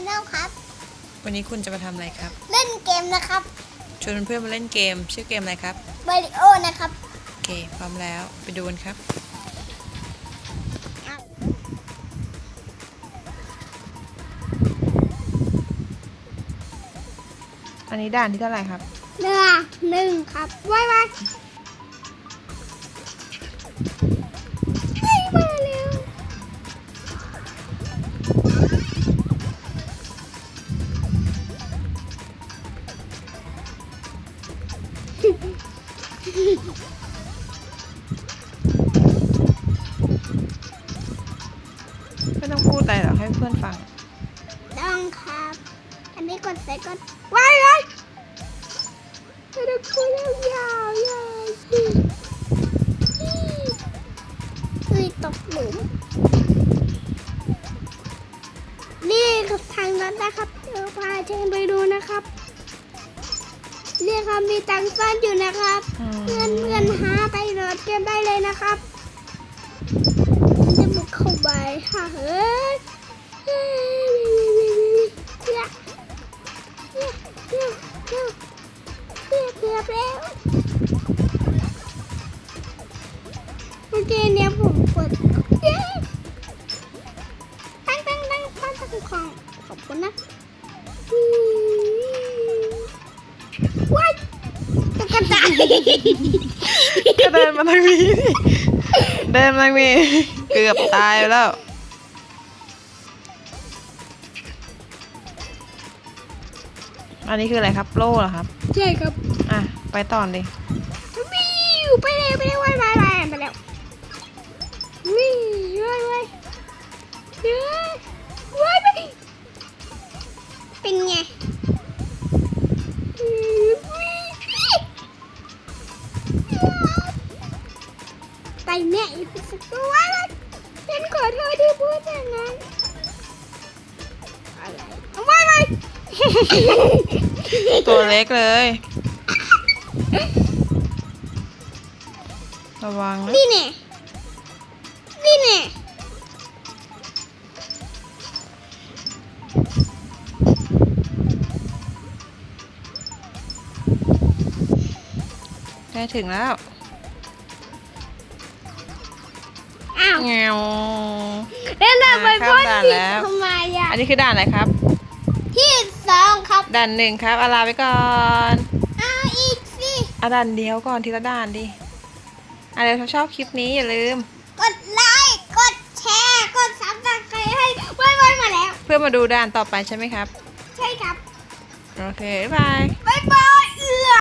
เป็นเชนแนลครับ วันนี้คุณจะมาทำอะไรครับ เล่นเกมนะครับชวนเพื่อนๆมาเล่นเกม ชื่อเกมอะไรครับมาริโอนะครับโอเคพร้อมแล้วไปดูกันครับ อันนี้ด่านที่เท่าไหร่ครับเนื้อหนึ่งครับไว้ไว้ ไม่ต้องพูดอะไรหรอกให้เพื่อนฟัง ต้องครับอันนี้กดใส่กดไว้ไว้ไม่ต้องคุยยาวๆยาวสิเฮ้ยตกหลุม นี่ครับทางนั้นนะครับเดี๋ยวพาเชนไปดูนะครับ นี่ครับมีตังค์ซ่อนอยู่นะครับ อืม เพื่อนเพื่อนหาไปโหลดเกมได้เลยนะครับมันจะบุกเข้าไปค่ะเฮ้ยเฮ้ยเนี่ยเนี่ยเนี่ยเนี่ยเนี่ยเกือบแล้วเมื่อกี้เนี่ยผมกดเย้ตั้งตั้งตั้งตั้งตั้งของขอบคุณนะ อืม กระจายก็เดินมาทางนี้ดิเดินมาทางนี้เกือบตายไปแล้ว อันนี้คืออะไรครับโล่เหรอครับ ใช่ครับ อะ ไปต่อเลยวิวไปเลยไปเลย ไปเนี่ยอีกสักตัวแล้วฉันขอโทษที่พูดอย่างนั้นอะไรเอาไปไปตัวเล็กเลย ระวังนะนี่เนี่ยนี่เนี่ยใกล้ถึงแล้ว เงวแล้วเราไปอ่าพ่นข้ามด่านผิดแล้ว ทำไมอะอันนี้คือด่านอะไรครับ ที่สองครับด่านหนึ่งครับอาลาไปก่อนเอาอีกสิอะด่านเดียวก่อนทีละด่านดิอะเดี๋ยวถ้าชอบคลิปนี้อย่าลืม กดไลค์กดแชร์กดซับสไครต์ให้ไว้ไว้มาแล้ว เพื่อมาดูด่านต่อไปใช่ไหมครับ ใช่ครับ โอเคบ๊ายบาย บ๊ายบายเอือ